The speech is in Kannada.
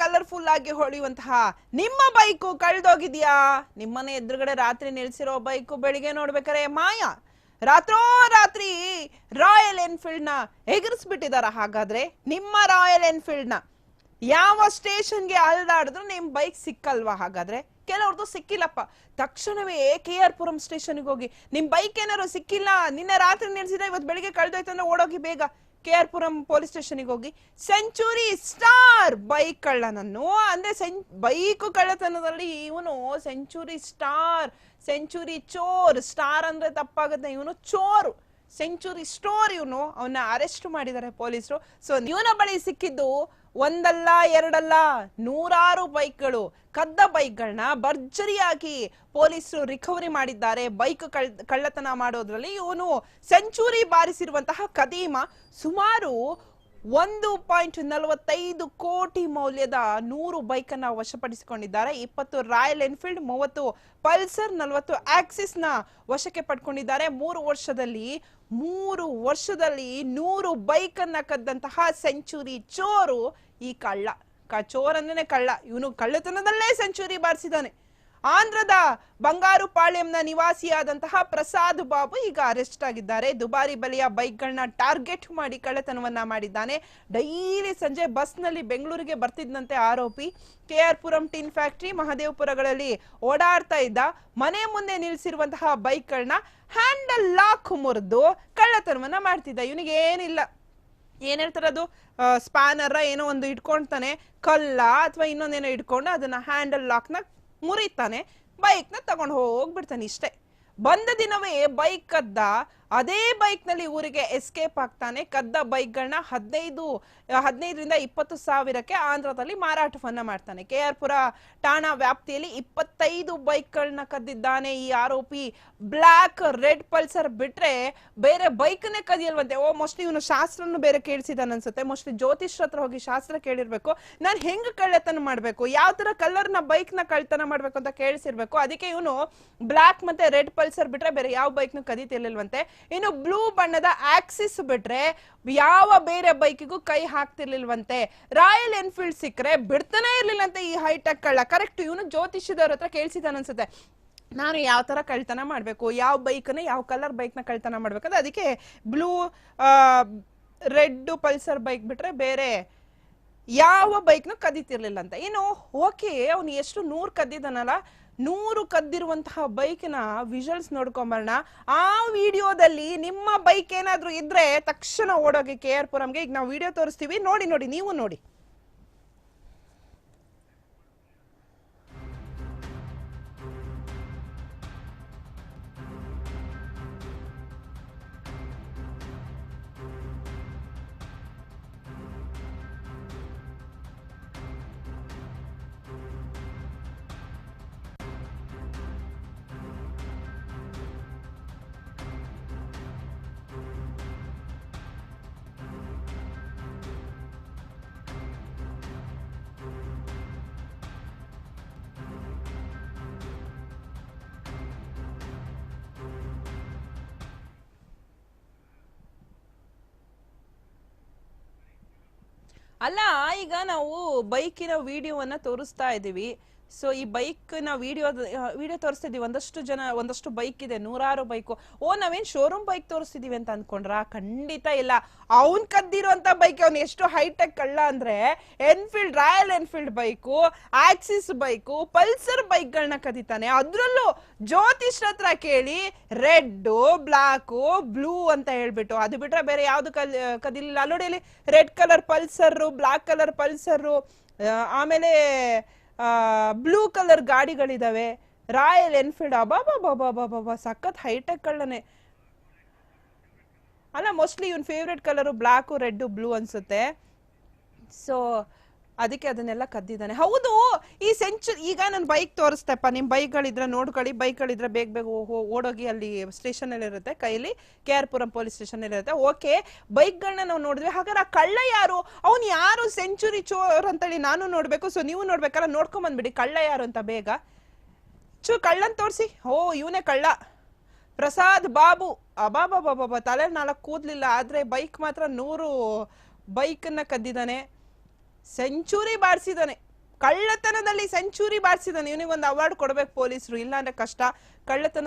ಕಲರ್ಫುಲ್ ಆಗಿ ಹೊಳೆಯುವಂತಹ ನಿಮ್ಮ ಬೈಕು ಕಳ್ದೋಗಿದ್ಯಾ? ನಿಮ್ಮನೆ ಎದುರುಗಡೆ ರಾತ್ರಿ ನಿಲ್ಸಿರೋ ಬೈಕು ಬೆಳಿಗ್ಗೆ ನೋಡ್ಬೇಕಾರೆ ಮಾಯಾ. ರಾತ್ರೋ ರಾತ್ರಿ ರಾಯಲ್ ಎನ್ಫೀಲ್ಡ್ನ ಎಗರಿಸ್ಬಿಟ್ಟಿದಾರ? ಹಾಗಾದ್ರೆ ನಿಮ್ಮ ರಾಯಲ್ ಎನ್ಫೀಲ್ಡ್ನ ಯಾವ ಸ್ಟೇಷನ್ಗೆ ಅಲ್ದಾಡಿದ್ರು ನಿಮ್ ಬೈಕ್ ಸಿಕ್ಕಲ್ವಾ? ಹಾಗಾದ್ರೆ ಕೆಲವ್ರದ್ದು ಸಿಕ್ಕಿಲ್ಲಪ್ಪ. ತಕ್ಷಣವೇ ಕೆ ಆರ್ ಪುರಂ ಸ್ಟೇಷನ್ಗೆ ಹೋಗಿ, ನಿಮ್ ಬೈಕ್ ಏನಾದ್ರು ಸಿಕ್ಕಿಲ್ಲ? ನಿನ್ನೆ ರಾತ್ರಿ ನಿಲ್ಸಿದ ಇವತ್ತು ಬೆಳಿಗ್ಗೆ ಕಳ್ದೋಯ್ತು ಅಂದ್ರೆ ಓಡೋಗಿ ಬೇಗ. ಕೆ ಆರ್ ಪುರಂ ಪೊಲೀಸ್ ಸ್ಟೇಷನ್ಗೆ ಹೋಗಿ ಸೆಂಚುರಿ ಸ್ಟಾರ್ ಬೈಕ್ ಕಳ್ಳನನ್ನು, ಅಂದ್ರೆ ಸೆಂ, ಬೈಕ್ ಕಳ್ಳತನದಲ್ಲಿ ಇವನು ಸೆಂಚುರಿ ಸ್ಟಾರ್, ಸೆಂಚುರಿ ಚೋರ್, ಸ್ಟಾರ್ ಅಂದ್ರೆ ತಪ್ಪಾಗುತ್ತೆ, ಇವನು ಚೋರು, ಸೆಂಚುರಿ ಸ್ಟೋರ್ ಇವನು, ಅವನ್ನ ಅರೆಸ್ಟ್ ಮಾಡಿದ್ದಾರೆ ಪೊಲೀಸರು. ಸೊ ಇವನ ಬಳಿ ಸಿಕ್ಕಿದ್ದು ಒಂದಲ್ಲ, ಎರಡಲ್ಲ, ನೂರಾರು ಬೈಕ್ಗಳು, ಕದ್ದ ಬೈಕ್ಗಳನ್ನ ಭರ್ಜರಿಯಾಗಿ ಪೊಲೀಸರು ರಿಕವರಿ ಮಾಡಿದ್ದಾರೆ. ಬೈಕ್ ಕಳ್, ಕಳ್ಳತನ ಮಾಡೋದ್ರಲ್ಲಿ ಇವನು ಸೆಂಚುರಿ ಬಾರಿಸಿರುವಂತಹ ಕದೀಮ ಸುಮಾರು ಒಂದು ಪಾಯಿಂಟ್ ನಲವತ್ತೈದು ಕೋಟಿ ಮೌಲ್ಯದ ನೂರು ಬೈಕ್ ಅನ್ನ ವಶಪಡಿಸಿಕೊಂಡಿದ್ದಾರೆ. ಇಪ್ಪತ್ತು ರಾಯಲ್ ಎನ್ಫೀಲ್ಡ್, ಮೂವತ್ತು ಪಲ್ಸರ್, ನಲವತ್ತು ಆಕ್ಸಿಸ್ನ ವಶಕ್ಕೆ ಪಡ್ಕೊಂಡಿದ್ದಾರೆ. ಮೂರು ವರ್ಷದಲ್ಲಿ ಮೂರು ವರ್ಷದಲ್ಲಿ ನೂರು ಬೈಕ್ ಅನ್ನ ಕದ್ದಂತಹ ಸೆಂಚುರಿ ಚೋರು ಈ ಕಳ್ಳ ಕಚೋರ್ ಅಂದ್ರೆ ಕಳ್ಳ. ಇವನು ಕಳ್ಳತನದಲ್ಲೇ ಸೆಂಚುರಿ ಬಾರಿಸಿದಾನೆ ಆಂಧ್ರದ ಬಂಗಾರು ಪಾಳ್ಯಂನ ನಿವಾಸಿಯಾದಂತಹ ಪ್ರಸಾದ್ ಬಾಬು ಈಗ ಅರೆಸ್ಟ್ ಆಗಿದ್ದಾರೆ. ದುಬಾರಿ ಬೆಲೆಯ ಬೈಕ್ಗಳನ್ನ ಟಾರ್ಗೆಟ್ ಮಾಡಿ ಕಳ್ಳತನವನ್ನ ಮಾಡಿದ್ದಾನೆ. ಡೈಲಿ ಸಂಜೆ ಬಸ್ನಲ್ಲಿ ಬೆಂಗಳೂರಿಗೆ ಬರ್ತಿದ್ದಂತೆ ಆರೋಪಿ. K R Puram tin factory, ಮಹದೇವಪುರಗಳಲ್ಲಿ ಓಡಾಡ್ತಾ ಇದ್ದ ಮನೆ ಮುಂದೆ ನಿಲ್ಲಿಸಿರುವಂತಹ ಬೈಕ್ಗಳನ್ನ ಹ್ಯಾಂಡಲ್ ಲಾಕ್ ಮುರಿದು ಕಳ್ಳತನವನ್ನ ಮಾಡ್ತಿದ್ದ. ಇವನಿಗೆ ಏನಿಲ್ಲ ಏನ್ ಹೇಳ್ತಾರೆ ಅದು? ಸ್ಪ್ಯಾನರ ಏನೋ ಒಂದು ಇಟ್ಕೊಳ್ತಾನೆ ಕಲ್ಲ ಅಥವಾ ಇನ್ನೊಂದೇನೋ ಇಟ್ಕೊಂಡು ಅದನ್ನ ಹ್ಯಾಂಡಲ್ ಲಾಕ್ನ ಮುರಿತಾನೆ. ಬೈಕ್ನ ತಗೊಂಡು ಹೋಗ್ಬಿಡ್ತಾನೆ ಇಷ್ಟೇ. ಬಂದ ದಿನವೇ ಬೈಕ್ ಕದ್ದ ಅದೇ ಬೈಕ್ನಲ್ಲಿ ಊರಿಗೆ ಎಸ್ಕೇಪ್ ಆಗ್ತಾನೆ. ಕದ್ದ ಬೈಕ್ಗಳನ್ನ ಹದಿನೈದು, ಹದಿನೈದರಿಂದ ಇಪ್ಪತ್ತು ಸಾವಿರಕ್ಕೆ ಆಂಧ್ರದಲ್ಲಿ ಮಾರಾಟವನ್ನ ಮಾಡ್ತಾನೆ. ಕೆ ಆರ್ ಪುರ ಠಾಣಾ ವ್ಯಾಪ್ತಿಯಲ್ಲಿ ಇಪ್ಪತ್ತೈದು ಬೈಕ್ಗಳನ್ನ ಕದ್ದಿದ್ದಾನೆ ಈ ಆರೋಪಿ. ಬ್ಲಾಕ್ ರೆಡ್ ಪಲ್ಸರ್ ಬಿಟ್ರೆ ಬೇರೆ ಬೈಕ್ನೇ ಕದಿಯಲ್ವಂತೆ. ಓ, ಮೋಸ್ಟ್ಲಿ ಇವನು ಶಾಸ್ತ್ರನು ಬೇರೆ ಕೇಳಿಸಿದಾನ ಅನ್ಸುತ್ತೆ. ಮೋಸ್ಟ್ಲಿ ಜ್ಯೋತಿಷ್ ಹತ್ರ ಹೋಗಿ ಶಾಸ್ತ್ರ ಕೇಳಿರ್ಬೇಕು. ನಾನು ಹೆಂಗೆ ಕಳ್ಳತನ ಮಾಡಬೇಕು? ಯಾವ ತರ ಕಲರ್ನ ಬೈಕ್ನ ಕಳ್ತನ ಮಾಡ್ಬೇಕು ಅಂತ ಕೇಳಿಸಿರ್ಬೇಕು. ಅದಕ್ಕೆ ಇವನು ಬ್ಲಾಕ್ ಮತ್ತೆ ರೆಡ್ ಪಲ್ಸರ್ ಬಿಟ್ರೆ ಬೇರೆ ಯಾವ ಬೈಕ್ನ ಕದೀತಿರ್ಲಿಲ್ವಂತೆ. ಇನ್ನು ಬ್ಲೂ ಬಣ್ಣದ ಆಕ್ಸಿಸ್ ಬಿಟ್ರೆ ಯಾವ ಬೇರೆ ಬೈಕಿಗೂ ಕೈ ಹಾಕ್ತಿರ್ಲಿಲ್ವಂತೆ. ರಾಯಲ್ ಎನ್ಫೀಲ್ಡ್ ಸಿಕ್ಕರೆ ಬಿಡ್ತಾನೆ ಇರ್ಲಿಲ್ಲಂತೆ ಈ ಹೈಟೆಕ್ ಕಳ್ಳ. ಕರೆಕ್ಟ್ ಇವನು ಜ್ಯೋತಿಷ್ಯದವ್ರ ಹತ್ರ ಕೇಳಿಸಿದಾನ ಅನ್ಸುತ್ತೆ ನಾನು ಯಾವ ತರ ಕಳ್ತನ ಮಾಡಬೇಕು? ಯಾವ ಬೈಕ್ನ ಯಾವ ಕಲರ್ ಬೈಕ್ನ ಕಳ್ತನ ಮಾಡ್ಬೇಕಂದ್ರೆ ಅದಕ್ಕೆ ಬ್ಲೂ ರೆಡ್ ಪಲ್ಸರ್ ಬೈಕ್ ಬಿಟ್ರೆ ಬೇರೆ ಯಾವ ಬೈಕ್ನು ಕದೀತಿರ್ಲಿಲ್ಲ ಅಂತ ಇನ್ನು ಓಕೆ, ಅವನು ಎಷ್ಟು ನೂರು ಕದ್ದಿದ್ದಾನಲ್ಲ ನೂರು ಕದ್ದಿರುವಂತಹ ಬೈಕ್ನ ವಿಜುವಲ್ಸ್ ನೋಡ್ಕೊಂಬರೋಣ. ಆ ವಿಡಿಯೋದಲ್ಲಿ ನಿಮ್ಮ ಬೈಕ್ ಏನಾದರೂ ಇದ್ರೆ ತಕ್ಷಣ ಓಡೋಗಿ ಕೆ ಆರ್ ಪುರಂಗೆ. ಈಗ ನಾವು ವಿಡಿಯೋ ತೋರಿಸ್ತೀವಿ. ನೋಡಿ ನೋಡಿ, ನೀವು ನೋಡಿ. ಅಲ್ಲ ಈಗ ನಾವು ಬೈಕಿನ ವಿಡಿಯೋವನ್ನ ತೋರಿಸ್ತಾ ಇದ್ದೀವಿ. ಸೊ ಈ ಬೈಕ್ನ ವಿಡಿಯೋ ವಿಡಿಯೋ ತೋರಿಸ್ತಿದ್ವಿ ಒಂದಷ್ಟು ಜನ, ಒಂದಷ್ಟು ಬೈಕ್ ಇದೆ. ನೂರಾರು ಬೈಕು ಓ, ನಾವೇನ್ ಶೋರೂಮ್ ಬೈಕ್ ತೋರಿಸ್ತಿದೀವಿ ಅಂತ ಅನ್ಕೊಂಡ್ರ? ಖಂಡಿತ ಇಲ್ಲ. ಅವನ್ ಕದ್ದಿರುವಂತ ಬೈಕ್ ಅವ್ನು ಎಷ್ಟು ಹೈಟೆಕ್ ಕಳ್ಳ ಅಂದ್ರೆ Enfield Royal Enfield bike Access bike Pulsar bike ಗಳನ್ನ ಕದೀತಾನೆ. ಅದ್ರಲ್ಲೂ ಜ್ಯೋತಿಷ್ ಹತ್ರ ಕೇಳಿ ರೆಡ್ ಬ್ಲಾಕ್, ಬ್ಲೂ ಅಂತ ಹೇಳ್ಬಿಟ್ಟು. ಅದು ಬಿಟ್ರೆ ಬೇರೆ ಯಾವ್ದು ಕಲ್ ಕದಿಲಿಲ್ಲ. ಅಲ್ಲಿ ನೋಡಿ red colour Pulsar black colour Pulsar ಆಮೇಲೆ ಬ್ಲೂ ಕಲರ್ ಗಾಡಿಗಳಿದಾವೆ. ರಾಯಲ್ ಎನ್ಫೀಲ್ಡ್ ಅಬಾಬಾಬಾಬಾಬಾಬಾ ಸಖತ್ ಹೈಟೆಕ್ ಕಳ್ಳನೆ. ಅಲ್ಲ ಮೋಸ್ಟ್ಲಿ ಇವನ್ favourite colour black red blue ಅನ್ಸುತ್ತೆ. ಸೊ ಅದಕ್ಕೆ ಅದನ್ನೆಲ್ಲ ಕದ್ದಿದ್ದಾನೆ. ಹೌದು ಈ ಸೆಂಚುರಿ, ಈಗ ನಾನು ಬೈಕ್ ತೋರಿಸ್ತೇಪ್ಪ ನಿಮ್ಮ ಬೈಕ್ಗಳಿದ್ರೆ ನೋಡ್ಕೊಳ್ಳಿ ಬೈಕ್ಗಳಿದ್ರೆ ಬೇಗ ಬೇಗ ಓಡೋಗಿ ಅಲ್ಲಿ ಸ್ಟೇಷನ್ ಅಲ್ಲಿ ಇರುತ್ತೆ ಕೈಲಿ, K R Puram police station ಅಲ್ಲಿ ಇರುತ್ತೆ ಓಕೆ ಬೈಕ್ಗಳನ್ನ ನಾವು ನೋಡಿದ್ವಿ. ಹಾಗಾದ್ರೆ ಆ ಕಳ್ಳ ಯಾರು? ಅವ್ನು ಯಾರು? ಸೆಂಚುರಿ ಚೋರ್ ಅಂತೇಳಿ ನಾನು ನೋಡ್ಬೇಕು. ಸೊ ನೀವು ನೋಡ್ಬೇಕಲ್ಲ ನೋಡ್ಕೊಂಡ್ ಬಂದ್ಬಿಡಿ ಕಳ್ಳ ಯಾರು ಅಂತ ಬೇಗ. ಚೂ, ಕಳ್ಳನ್ ತೋರಿಸಿ. ಓ, ಇವನೇ ಕಳ್ಳ. ಪ್ರಸಾದ್ ಬಾಬು. ಅಬಾಬಾಬಾಬಾ ತಲೆ ನಾಲ್ಕು ಕೂದ್ಲಿಲ್ಲ, ಆದ್ರೆ ಬೈಕ್ ಮಾತ್ರ ನೂರು ಬೈಕನ್ನ ಕದ್ದಿದ್ದಾನೆ ಸೆಂಚುರಿ ಬಾರಿಸಿದಾನೆ. ಕಳ್ಳತನದಲ್ಲಿ ಸೆಂಚುರಿ ಬಾರಿಸಿದಾನೆ ಇವನಿಗೆ ಒಂದು ಅವಾರ್ಡ್ ಕೊಡಬೇಕು ಪೊಲೀಸರು. ಇಲ್ಲಾಂದ್ರೆ ಕಷ್ಟ. ಕಳ್ಳತನ